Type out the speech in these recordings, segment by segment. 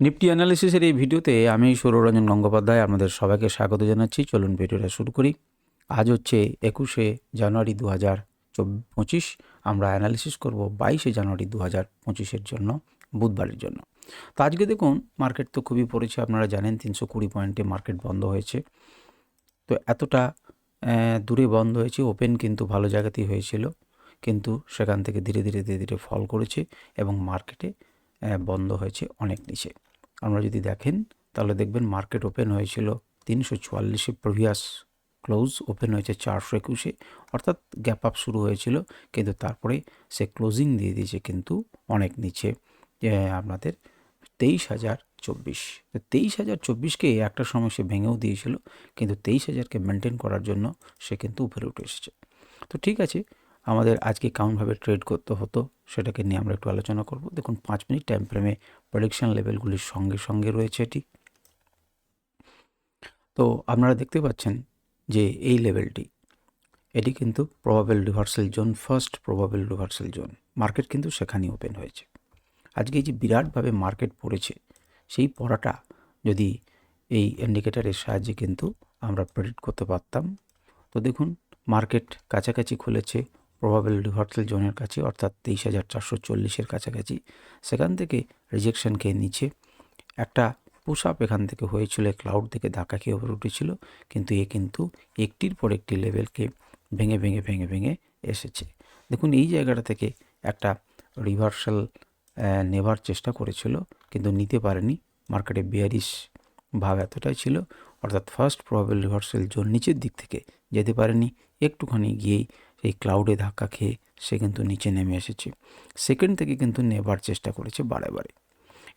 Nifty অ্যানালিসিসের এই ভিডিওতে আমি সৌররঞ্জন গঙ্গোপাধ্যায় আপনাদের সবাইকে স্বাগত জানাচ্ছি। চলুন ভিডিওটা শুরু করি। আজ হচ্ছে একুশে জানুয়ারি দু হাজার পঁচিশ আমরা অ্যানালিসিস করব বাইশে জানুয়ারি দু হাজার পঁচিশের জন্য, বুধবারের জন্য। তো আজকে দেখুন, মার্কেট তো খুবই পড়েছে, আপনারা জানেন তিনশো কুড়ি পয়েন্টে মার্কেট বন্ধ হয়েছে। তো এতটা দূরে বন্ধ হয়েছে, ওপেন কিন্তু ভালো জায়গাতেই হয়েছিল। কিন্তু সেখান থেকে ধীরে ধীরে ধীরে ধীরে ফল করেছে এবং মার্কেটে বন্ধ হয়েছে অনেক নিচে। আমরা যদি দেখেন, তাহলে দেখবেন মার্কেট ওপেন হয়েছিল তিনশো চুয়াল্লিশে প্রিভিয়াস, ক্লোজ ওপেন হয়েছে চারশো একুশে। অর্থাৎ গ্যাপ আপ শুরু হয়েছিল, কিন্তু তারপরে সে ক্লোজিং দিয়ে দিয়েছে কিন্তু অনেক নিচে আপনাদের তেইশ হাজার চব্বিশ। তো তেইশ হাজার চব্বিশকে একটা সময় সে ভেঙেও দিয়েছিল, কিন্তু তেইশ হাজারকে মেনটেন করার জন্য সে কিন্তু উপরে উঠে এসেছে। তো ঠিক আছে, আমাদের আজকে কেমনভাবে ট্রেড করতে হতো সেটাকে নিয়ে আমরা একটু আলোচনা করব। দেখুন, পাঁচ মিনিট টাইম ফ্রেমে প্রডিকশন লেভেলগুলির সঙ্গে সঙ্গে রয়েছে এটি। তো আপনারা দেখতে পাচ্ছেন যে এই লেভেলটি এটি কিন্তু probable reversal zone first probable reversal zone market কিন্তু সেখানেই ওপেন হয়েছে। আজকে যে বিরাটভাবে মার্কেট পড়েছে, সেই পড়াটা যদি এই ইন্ডিকেটারের সাহায্যে কিন্তু আমরা প্রেডিক্ট করতে পারতাম। তো দেখুন মার্কেট কাছাকাছি খুলেছে প্রবাবেল রিভার্সাল জোনের কাছে, অর্থাৎ তেইশ হাজার চারশো চল্লিশের কাছাকাছি, সেখান থেকে রিজেকশন খেয়ে নিচে একটা পুশ আপ এখান থেকে হয়েছিল ক্লাউড থেকে ধাক্কা খেয়ে ওপরে উঠেছিল, কিন্তু এ কিন্তু একটির পর একটি লেভেলকে ভেঙে ভেঙে ভেঙে ভেঙে এসেছে। দেখুন, এই জায়গাটা থেকে একটা রিভার্সাল নেবার চেষ্টা করেছিল, কিন্তু নিতে পারেনি। মার্কেটে বিয়ারিশ ভাব এতটাই ছিল, অর্থাৎ ফার্স্ট প্রবাবেল রিভার্সাল জোন নিচের দিক থেকে যেতে পারেনি। একটুখানি গিয়েই সেই ক্লাউডে ধাক্কা খেয়ে সে কিন্তু নিচে নেমে এসেছে। সেকেন্ড থেকে কিন্তু নেবার চেষ্টা করেছে বারে বারে।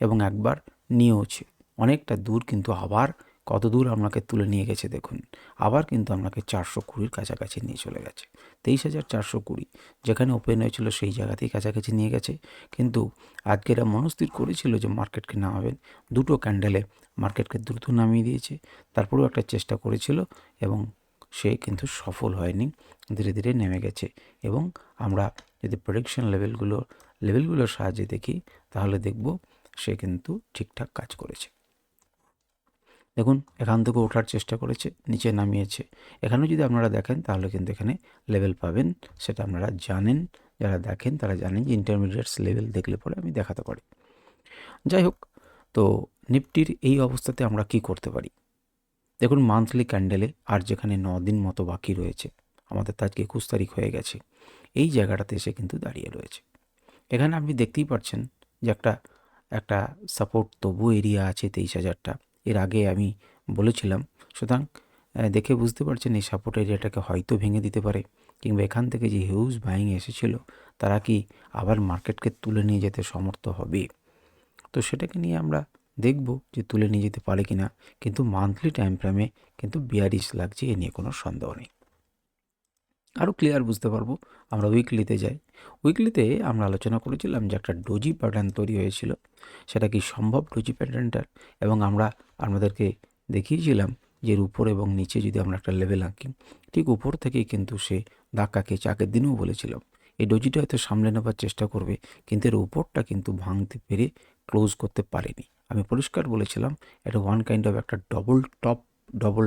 এবং একবার নিয়েওছে। অনেকটা দূর কিন্তু আবার কত দূর আপনাকে তুলে নিয়ে গেছে দেখুন। আবার কিন্তু আপনাকে চারশো কুড়ির কাছাকাছি নিয়ে চলে গেছে। তেইশ হাজার চারশো কুড়ি। যেখানে ওপেন হয়েছিল সেই জায়গাতেই কাছাকাছি নিয়ে গেছে। কিন্তু আজকে এরা মনস্থির করেছিল যে মার্কেটকে নামাবেন। দুটো ক্যান্ডেলে মার্কেটকে দ্রুত নামিয়ে দিয়েছে। তারপরেও একটা চেষ্টা করেছিল এবং সে কিন্তু সফল হয়নি, ধীরে ধীরে নেমে গেছে। এবং আমরা যদি প্রোডিকশন লেভেলগুলো লেভেলগুলোর সাহায্যে দেখি, তাহলে দেখব সে কিন্তু ঠিকঠাক কাজ করেছে। দেখুন, এখান থেকে ওঠার চেষ্টা করেছে, নিচে নামিয়েছে। এখানেও যদি আপনারা দেখেন, তাহলে কিন্তু এখানে লেভেল পাবেন, সেটা আপনারা জানেন। যারা দেখেন, তারা জানেন যে ইন্টারমিডিয়েটস লেভেল দেখলে পরে আমি দেখাতে পারি। যাই হোক, তো নিফটির এই অবস্থাতে আমরা কি করতে পারি? দেখুন, মান্থলি ক্যান্ডেলে আর যেখানে ন দিন মতো বাকি রয়েছে, আমাদের তো আজকে একুশ তারিখ হয়ে গেছে, এই জায়গাটাতে এসে কিন্তু দাঁড়িয়ে রয়েছে। এখানে আপনি দেখতেই পাচ্ছেন যে একটা একটা সাপোর্ট তবু এরিয়া আছে তেইশ হাজারটা। এর আগে আমি বলেছিলাম, সুতরাং দেখে বুঝতে পারছেন এই সাপোর্ট এরিয়াটাকে হয়তো ভেঙে দিতে পারে, কিংবা এখান থেকে যে হিউজ বাইং এসেছিল, তারা কি আবার মার্কেটকে তুলে নিয়ে যেতে সমর্থ হবে? তো সেটাকে নিয়ে আমরা দেখব যে তুলে নিয়ে যেতে পারে কি না কিন্তু মান্থলি টাইম ফ্রেমে কিন্তু বিয়ারিশ লাগছে, এ নিয়ে কোনো সন্দেহ নেই। আরও ক্লিয়ার বুঝতে পারব, আমরা উইকলিতে যাই। উইকলিতে আমরা আলোচনা করেছিলাম যে একটা ডোজি প্যাটার্ন তৈরি হয়েছিল। সেটা কি সম্ভব ডোজি প্যাটার্নটার এবং আমরা আমাদেরকে দেখিয়েছিলাম যে উপর এবং নিচে যদি আমরা একটা লেভেল আঁকি, ঠিক উপর থেকেই কিন্তু সে ধাক্কা খেয়েছে আগের দিনেও বলেছিলাম এই ডোজিটা হয়তো সামলে নেবার চেষ্টা করবে, কিন্তু এর উপরটা কিন্তু ভাঙতে পেরে ক্লোজ করতে পারেনি। আমি পরিষ্কার বলেছিলাম, এটা ওয়ান কাইন্ড অফ একটা ডবল টপ ডবল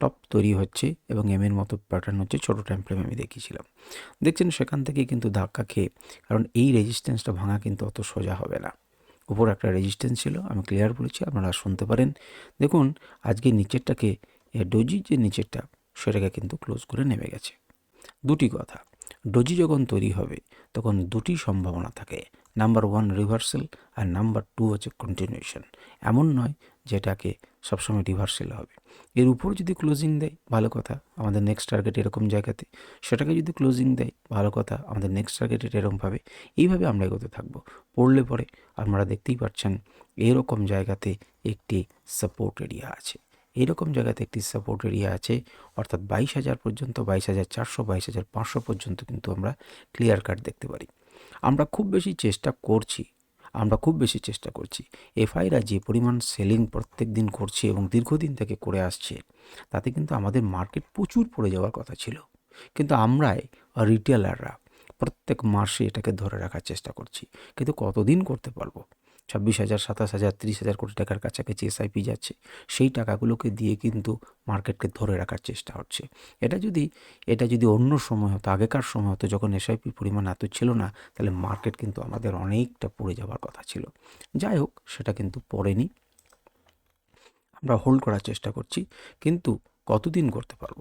টপ তৈরি হচ্ছে এবং এম এর মতো প্যাটার্ন হচ্ছে ছোটো টাইম ফ্রেম আমি দেখিয়েছিলাম। দেখছেন সেখান থেকে কিন্তু ধাক্কা খেয়ে, কারণ এই রেজিস্ট্যান্সটা ভাঙা কিন্তু অত সোজা হবে না। উপর একটা রেজিস্ট্যান্স ছিল, আমি ক্লিয়ার বলেছি, আপনারা শুনতে পারেন। দেখুন, আজকে নিচেরটাকে ডোজি যে নিচেরটা, সেটাকে কিন্তু ক্লোজ করে নেমে গেছে। দুটি কথা। ডোজি যখন তৈরি হবে, তখন দুটি সম্ভাবনা থাকে। নাম্বার ওয়ান রিভার্সেল আর নাম্বার টু হচ্ছে কন্টিনিউশন এমন নয় যেটাকে সবসময় রিভার্সেল হবে। এর উপর যদি ক্লোজিং দেয়, ভালো কথা, আমাদের নেক্সট টার্গেট এরকম জায়গাতে। সেটাকে যদি ক্লোজিং দেয়, ভালো কথা, আমাদের নেক্সট টার্গেট এরকমভাবে এইভাবে আমরা এগোতে থাকব। পড়লে পরে আপনারা দেখতেই পাচ্ছেন, এরকম জায়গাতে একটি সাপোর্ট এরিয়া আছে। এইরকম জায়গাতে একটি সাপোর্ট এরিয়া আছে। অর্থাৎ বাইশ হাজার পর্যন্ত, বাইশ হাজার চারশো, বাইশ হাজার পাঁচশো পর্যন্ত কিন্তু আমরা ক্লিয়ার কাট দেখতে পারি। আমরা খুব বেশি চেষ্টা করছি, আমরা খুব বেশি চেষ্টা করছি এফআইরা যে পরিমাণ সেলিং প্রত্যেক দিন করছে এবং দীর্ঘদিন থেকে করে আসছে, তাতে কিন্তু আমাদের মার্কেট প্রচুর পড়ে যাওয়ার কথা ছিল। কিন্তু আমরাই রিটেলাররা প্রত্যেক মাসে এটাকে ধরে রাখার চেষ্টা করছি। কিন্তু কতদিন করতে পারব? ছাব্বিশ হাজার, সাতাশ হাজার, তিরিশ হাজার কোটি টাকার কাছাকাছি এসআইপি যাচ্ছে। সেই টাকাগুলোকে দিয়ে কিন্তু মার্কেটকে ধরে রাখার চেষ্টা হচ্ছে। এটা যদি এটা যদি অন্য সময় হতো, আগেকার সময় হতো, যখন এসআইপির পরিমাণ এত ছিল না, তাহলে মার্কেট কিন্তু আমাদের অনেকটা পড়ে যাওয়ার কথা ছিল। যাই হোক, সেটা কিন্তু পড়েনি। আমরা হোল্ড করার চেষ্টা করছি, কিন্তু কতদিন করতে পারব?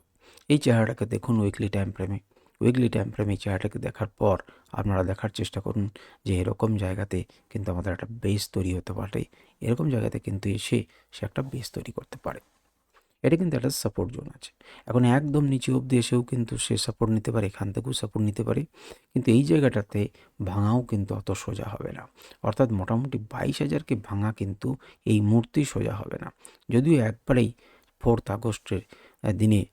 এই চেহারাটাকে দেখুন উইকলি টাইম ফ্রেমে উইকলি টাইম ফ্রেমে দেখার পর আপনারা দেখার চেষ্টা করুন যে এরকম জায়গাতে কিন্তু আমাদের একটা বেস তৈরি হতে পারে। এরকম জায়গাতে কিন্তু এসে সে একটা বেস তৈরি করতে পারে। এটা কিন্তু একটা সাপোর্ট জোন আছে। এখন একদম নিচে অবধি এসেও কিন্তু সে সাপোর্ট নিতে পারে, এখান থেকেও সাপোর্ট নিতে পারে। কিন্তু এই জায়গাটাতে ভাঙাও কিন্তু অত সোজা হবে না। অর্থাৎ মোটামুটি বাইশ হাজারকে ভাঙা কিন্তু এই মূর্তি সোজা হবে না। যদিও একবারেই ফোর্থ আগস্টের দিনে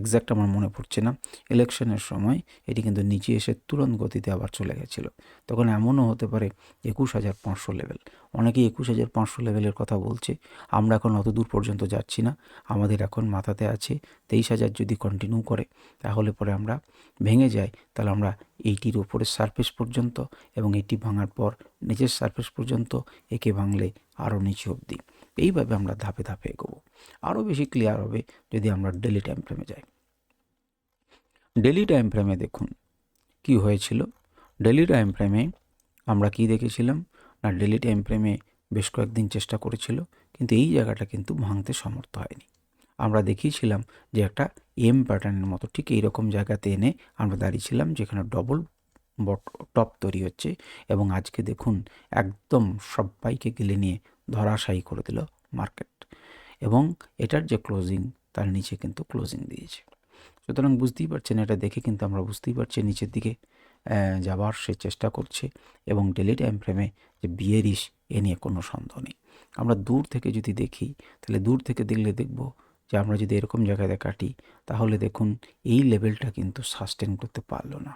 এক্স্যাক্ট আমার মনে পড়ছে না। ইলেকশনের সময় এটি কিন্তু নিচে এসে তুরন্ত গতিতে আবার চলে গেছিল। তখন এমনও হতে পারে একুশ হাজার পাঁচশো লেভেল অনেকেই একুশ হাজার পাঁচশো লেভেলের কথা বলছে। আমরা এখন অত দূর পর্যন্ত যাচ্ছি না। আমাদের এখন মাথাতে আছে তেইশ হাজার যদি কন্টিনিউ করে, তাহলে পরে আমরা ভেঙে যাই। তাহলে আমরা এইটির উপরে সারফেস পর্যন্ত এবং এটি ভাঙার পর নিচের সারফেস পর্যন্ত একে ভাঙলে আরও নিচে অবধি। এইভাবে আমরা ধাপে ধাপে এগোবো। আরও বেশি ক্লিয়ার হবে যদি আমরা ডেলি টাইম ফ্রেমে যাই। ডেলি টাইম ফ্রেমে দেখুন কি হয়েছিল। ডেলি টাইম ফ্রেমে আমরা কি দেখেছিলাম? না ডেলি টাইম ফ্রেমে বেশ কয়েকদিন চেষ্টা করেছিল, কিন্তু এই জায়গাটা কিন্তু ভাঙতে সমর্থ হয়নি। আমরা দেখিয়েছিলাম যে একটা এম প্যাটার্নের মতো ঠিক এইরকম জায়গাতে এনে আমরা দাঁড়িয়েছিলাম যেখানে ডবল বট টপ তৈরি হচ্ছে এবং আজকে দেখুন একদম সবাইকে গেলে নিয়ে ধরাশায়ী করে দিল মার্কেট এবং এটার যে ক্লোজিং তার নিচে কিন্তু ক্লোজিং দিয়েছে। সুতরাং বুঝতেই পারছেন, এটা দেখে কিন্তু আমরা বুঝতেই পারছি নিচের দিকে যাবার সে চেষ্টা করছে এবং ডেলি টাইম ফ্রেমে যে বিয়েরিশ এ নিয়ে কোনো সন্দেহ নেই। আমরা দূর থেকে যদি দেখি, তাহলে দূর থেকে দেখলে দেখব যে আমরা যদি এরকম জায়গায় কাটি, তাহলে দেখুন এই লেভেলটা কিন্তু সাস্টেন করতে পারল না।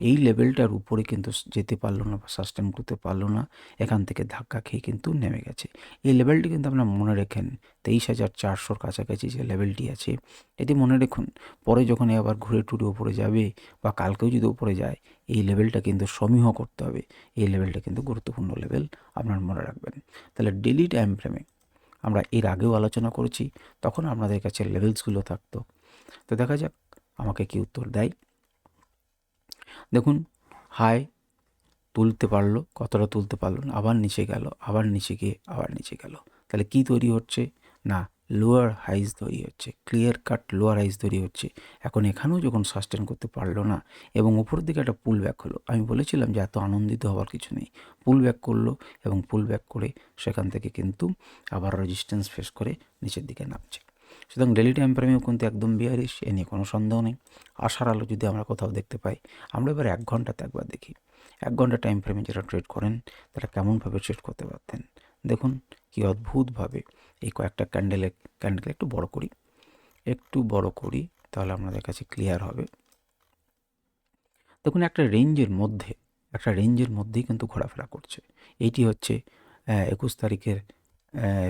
এই লেভেলটার উপরে কিন্তু যেতে পারল না বা সাস্টেন করতে পারল না, এখান থেকে ধাক্কা খেয়ে কিন্তু নেমে গেছে। এই লেভেলটি কিন্তু আপনারা মনে রেখেন, তেইশ হাজার চারশোর কাছাকাছি যে লেভেলটি আছে, এটি মনে রাখুন, পরে যখন আবার ঘুরে টুরে উপরে যাবে বা কালকেও যদি উপরে যায়, এই লেভেলটা কিন্তু সমীহ করতে হবে। এই লেভেলটা কিন্তু গুরুত্বপূর্ণ লেভেল আপনার মনে রাখবেন। তাহলে ডেলি টাইম ফ্রেমে আমরা এর আগেও আলোচনা করেছি, তখন আপনাদের কাছে লেভেলসগুলো থাকতো। তো দেখা যাক, আমাকে কি উত্তর দেয়। দেখুন হাই তুলতে পারল, কতটা তুলতে পারল না আবার নিচে গেল, আবার নিচে গিয়ে, আবার নিচে গেল। তাহলে কি তৈরি হচ্ছে? না লোয়ার হাইজ তৈরি হচ্ছে ক্লিয়ার কাট লোয়ার হাইজ তৈরি হচ্ছে। এখন এখানেও যখন সাস্টেন করতে পারল না, এবং উপরের দিকে একটা পুল ব্যাক হলো, আমি বলেছিলাম যে এত আনন্দিত হওয়ার কিছু নেই। পুল ব্যাক করল, এবং পুল ব্যাক করে সেখান থেকে কিন্তু আবার রেজিস্ট্যান্স ফেস করে নিচের দিকে নামছে। সুতরাং ডেলি টাইম ফ্রেমেও কিন্তু একদম বিয়ারিশ এ নিয়ে কোনো সন্দেহ নেই। আশার আলো যদি আমরা কোথাও দেখতে পাই, আমরা এবার এক ঘন্টাতে একবার দেখি। এক ঘণ্টা টাইম ফ্রেমে যারা ট্রেড করেন, তারা কেমনভাবে ট্রেড করতে পারতেন? দেখুন, কি অদ্ভুতভাবে এই কয়েকটা ক্যান্ডেলে ক্যান্ডেল একটু বড় করি। একটু বড় করি, তাহলে আপনাদের কাছে ক্লিয়ার হবে। দেখুন, একটা রেঞ্জের মধ্যে, একটা রেঞ্জের মধ্যেই কিন্তু ঘোরাফেরা করছে। এইটি হচ্ছে একুশ তারিখের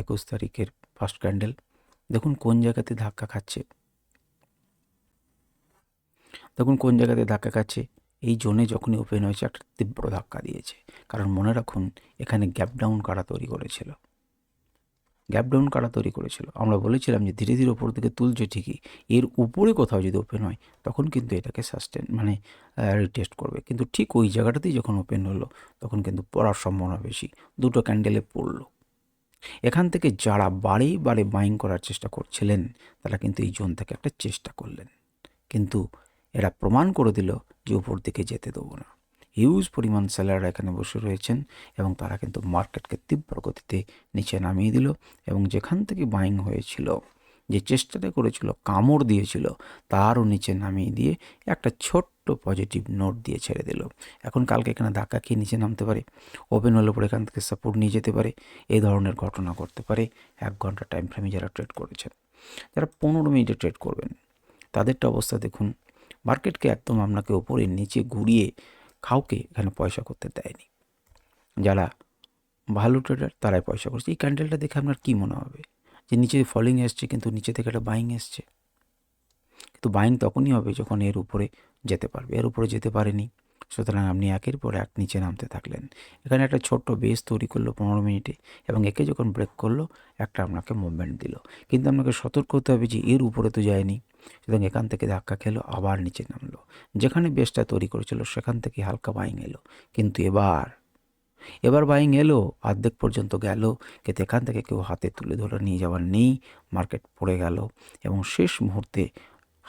একুশ তারিখের ফার্স্ট ক্যান্ডেল দেখুন কোন জায়গাতে ধাক্কা খাচ্ছে। দেখুন কোন জায়গাতে ধাক্কা খাচ্ছে। এই জোনে যখনই ওপেন হয়েছে একটা তীব্র ধাক্কা দিয়েছে। কারণ মনে রাখুন, এখানে গ্যাপ ডাউন কারা তৈরি করেছিল। গ্যাপ ডাউন কারা তৈরি করেছিল? আমরা বলেছিলাম যে ধীরে ধীরে ওপর দিকে তুলছে ঠিকই। এর উপরে কোথাও যদি ওপেন হয়, তখন কিন্তু এটাকে সাস্টেন মানে রিটেস্ট করবে। কিন্তু ঠিক ওই জায়গাটাতেই যখন ওপেন হলো, তখন কিন্তু পড়ার সম্ভাবনা বেশি। দুটো ক্যান্ডেলে পড়ল। এখান থেকে যারা বারে বারে বাইং করার চেষ্টা করছিলেন, তারা কিন্তু এই জোন থেকে একটা চেষ্টা করলেন। কিন্তু এরা প্রমাণ করে দিল যে উপর দিকে যেতে দেবো না। হিউজ পরিমাণ সেলাররা এখানে বসে রয়েছেন এবং তারা কিন্তু মার্কেটকে তীব্র গতিতে নিচে নামিয়ে দিল এবং যেখান থেকে বাইং হয়েছিল, যে চেষ্টাটা করেছিল, কামড় দিয়েছিল, তারও নিচে নামিয়ে দিয়ে একটা ছোট্ট পজিটিভ নোট দিয়ে ছেড়ে দিল। এখন কালকে এখানে ধাক্কা খেয়ে নিচে নামতে পারে। ওপেন হলে পরে এখান থেকে সাপোর্ট নিয়ে যেতে পারে। এই ধরনের ঘটনা করতে পারে। এক ঘণ্টা টাইম ফ্রেমে যারা ট্রেড করেছেন, যারা পনেরো মিনিটে ট্রেড করবেন, তাদেরটা অবস্থা দেখুন। মার্কেটকে একদম আপনাকে ওপরে নিচে ঘুরিয়ে কাউকে এখানে পয়সা করতে দেয়নি। যারা ভালো ট্রেডার তারাই পয়সা করছে। এই ক্যান্ডেলটা দেখে আপনার কী মনে হবে? যে নিচে ফলিং এসছে, কিন্তু নিচে থেকে একটা বাইং এসছে। কিন্তু বাইং তখনই হবে যখন এর উপরে যেতে পারবে। এর উপরে যেতে পারেনি। সুতরাং আপনি একের পর এক নিচে নামতে থাকলেন। এখানে একটা ছোট্ট বেস তৈরি করল পনেরো মিনিটে এবং একে যখন ব্রেক করল, একটা আপনাকে মুভমেন্ট দিল। কিন্তু আপনাকে সতর্ক হতে হবে যে এর উপরে তো যায়নি। সুতরাং এখান থেকে ধাক্কা খেলো, আবার নিচে নামলো। যেখানে বেসটা তৈরি করেছিল, সেখান থেকে হালকা বাইং এলো। কিন্তু এবার এবার বাইং এলো, অর্ধেক পর্যন্ত গেল। কিন্তু এখান থেকে কেউ হাতে তুলে ধরে নিয়ে যাওয়ার নেই। মার্কেট পড়ে গেল। এবং শেষ মুহূর্তে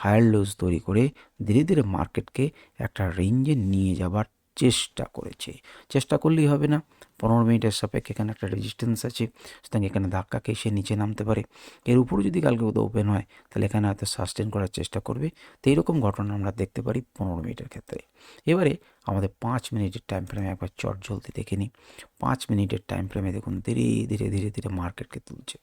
হায়ার লোজ তৈরি করে ধীরে ধীরে মার্কেটকে একটা রেঞ্জে নিয়ে যাবার চেষ্টা করেছে। চেষ্টা করলেই হবে না। পনেরো মিনিটের সাপেক্ষে এখানে একটা রেজিস্ট্যান্স আছে। সুতরাং এখানে ধাক্কা খেয়ে সে নিচে নামতে পারে। এর উপরে যদি কালকে কোথাও ওপেন হয়, তাহলে এখানে হয়তো সাস্টেন করার চেষ্টা করবে। তো এইরকম ঘটনা আমরা দেখতে পারি পনেরো মিনিটের ক্ষেত্রে। এবারে আমাদের পাঁচ মিনিটের টাইম ফ্রেমে একবার চট জ্বলতে দেখে নিই। পাঁচ মিনিটের টাইম ফ্রেমে দেখুন, ধীরে ধীরে ধীরে ধীরে মার্কেটকে তুলছে।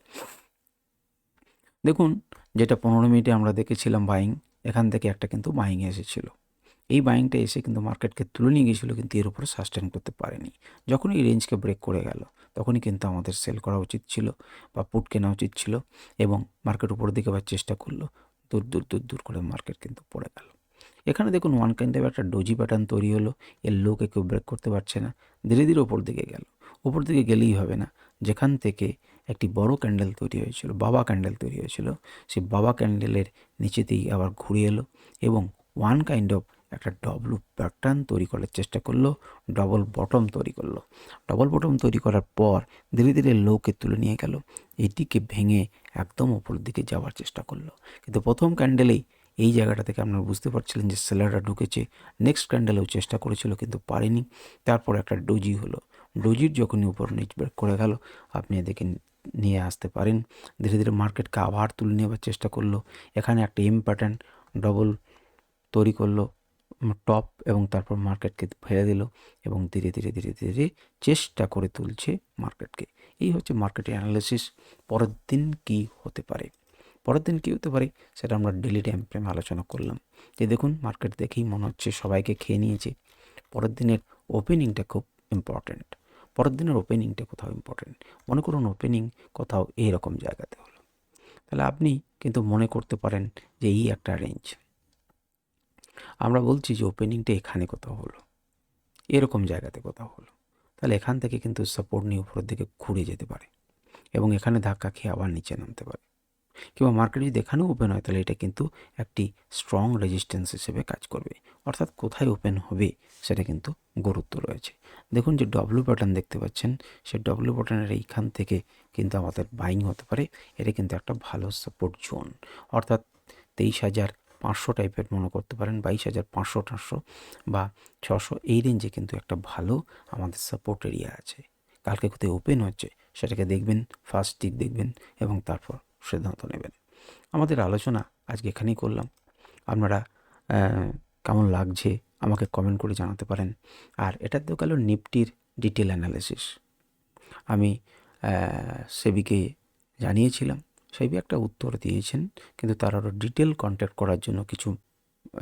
দেখুন, যেটা পনেরো মিনিটে আমরা দেখেছিলাম বাইং এখান থেকে একটা কিন্তু বাইং এসেছিল। এই বাইংটা এসে কিন্তু মার্কেটকে তুলে নিয়ে গিয়েছিল, কিন্তু এর উপরে সাস্টেন করতে পারেনি। যখন এই রেঞ্জকে ব্রেক করে গেল, তখনই কিন্তু আমাদের সেল করা উচিত ছিল বা পুট কেনা উচিত ছিল এবং মার্কেট উপরের দিকে আবার চেষ্টা করল, দূর দূর দূর দূর করে মার্কেট কিন্তু পড়ে গেল। এখানে দেখুন ওয়ান কাইন্ড অফ একটা ডোজি প্যাটার্ন তৈরি হলো, এর লোকে কেউ ব্রেক করতে পারছে না, ধীরে ধীরে ওপর দিকে গেল। ওপর দিকে গেলেই হবে না, যেখান থেকে একটি বড় ক্যান্ডেল তৈরি হয়েছিল, বাবা ক্যান্ডেল তৈরি হয়েছিল। সেই বাবা ক্যান্ডেলের নিচেতেই আবার ঘুরে এলো এবং ওয়ান কাইন্ড অফ একটা ডবলু প্যাটার্ন তৈরি করার চেষ্টা করল ডবল বটম তৈরি করল। ডবল বটম তৈরি করার পর ধীরে ধীরে লোকে তুলে নিয়ে গেল, এটিকে ভেঙে একদম ওপর দিকে যাওয়ার চেষ্টা করল। কিন্তু প্রথম ক্যান্ডেলেই এই জায়গাটা থেকে আপনারা বুঝতে পারছিলেন যে সেলাররা ঢুকেছে নেক্সট ক্যান্ডেলেও চেষ্টা করেছিল কিন্তু পারেনি। তারপর একটা ডোজি হলো। ডোজির যখনই উপর নিচ করে গেল, আপনি এদেরকে নিয়ে আসতে পারেন। ধীরে ধীরে মার্কেটকে আবার তুলে নেওয়ার চেষ্টা করল। এখানে একটা ইম্পর্ট্যান্ট ডবল তৈরি করল টপ এবং তারপর মার্কেটকে ফেলে দিল এবং ধীরে ধীরে ধীরে ধীরে চেষ্টা করে তুলছে মার্কেটকে এই হচ্ছে মার্কেট অ্যানালিসিস পরের দিন কী হতে পারে? পরের দিন কী হতে পারে সেটা আমরা ডেলি টাইম ফ্রেমে আলোচনা করলাম। যে দেখুন মার্কেট দেখেই মনে হচ্ছে সবাইকে খেয়ে নিয়েছে। পরের দিনের ওপেনিংটা খুব ইম্পর্ট্যান্ট পরের দিনের ওপেনিংটা কোথাও ইম্পর্ট্যান্ট মনে করুন ওপেনিং কোথাও এইরকম জায়গাতে হলো। তাহলে আপনি কিন্তু মনে করতে পারেন যে এই একটা রেঞ্জ আমরা বলছি যে ওপেনিংটা এখানে কোথাও হলো। এরকম জায়গাতে কোথাও হলো। তাহলে এখান থেকে কিন্তু সাপোর্ট নিয়ে উপরের দিকে ঘুরে যেতে পারে। এবং এখানে ধাক্কা খেয়ে আবার নিচে নামতে পারে। কিংবা মার্কেট যদি এখানেও ওপেন হয়, তাহলে এটা কিন্তু একটি স্ট্রং রেজিস্ট্যান্স হিসেবে কাজ করবে। অর্থাৎ কোথায় ওপেন হবে সেটা কিন্তু গুরুত্ব রয়েছে। দেখুন যে ডব্লু প্যাটার্ন দেখতে পাচ্ছেন, সেই ডব্লু প্যাটার্নের এইখান থেকে কিন্তু আমাদের বাইং হতে পারে। এটা কিন্তু একটা ভালো সাপোর্ট জোন অর্থাৎ তেইশ হাজার পাঁচশো টাইপের মনে করতে পারেন, বাইশ হাজার পাঁচশো টাঁসশো বা ছশো, এই রেঞ্জে কিন্তু একটা ভালো আমাদের সাপোর্ট এরিয়া আছে। কালকে কোথায় ওপেন হচ্ছে সেটাকে দেখবেন ফার্স্ট টিক দেখবেন এবং তারপর সিদ্ধান্ত নেবেন। আমাদের আলোচনা আজকে এখানেই করলাম। আপনারা কেমন লাগছে আমাকে কমেন্ট করে জানাতে পারেন। আর এটা তো গেল নিফটির ডিটেল অ্যানালিসিস আমি সেবিকে জানিয়েছিলাম। সেবি একটা উত্তর দিয়েছেন, কিন্তু তার আরও ডিটেল কন্ট্যাক্ট করার জন্য কিছু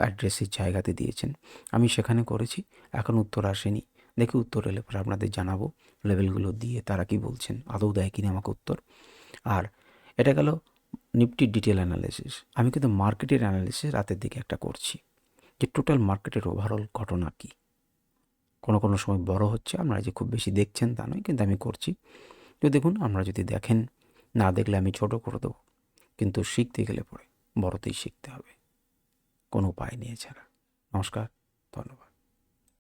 অ্যাড্রেসের জায়গাতে দিয়েছেন। আমি সেখানে করেছি, এখন উত্তর আসেনি। দেখি উত্তর এলে পরে আপনাদের জানাব লেভেলগুলো দিয়ে তারা কি বলছেন, আদৌ দেয় কিনা আমাকে উত্তর। আর এটা গেল নিফটির ডিটেল অ্যানালিসিস আমি কিন্তু মার্কেটের অ্যানালিসিস রাতের দিকে একটা করছি। যে টোটাল মার্কেটের ওভারঅল ঘটনা কী? কোনো কোনো সময় বড় হচ্ছে, আপনারা যে খুব বেশি দেখছেন তা নয়, কিন্তু আমি করছি। তো দেখুন আমরা যদি দেখেন, না দেখলে আমি ছোট করে দেবো, কিন্তু শিখতে গেলে পরে বড়তেই শিখতে হবে। কোনো উপায় নিয়ে ছাড়া নমস্কার, ধন্যবাদ।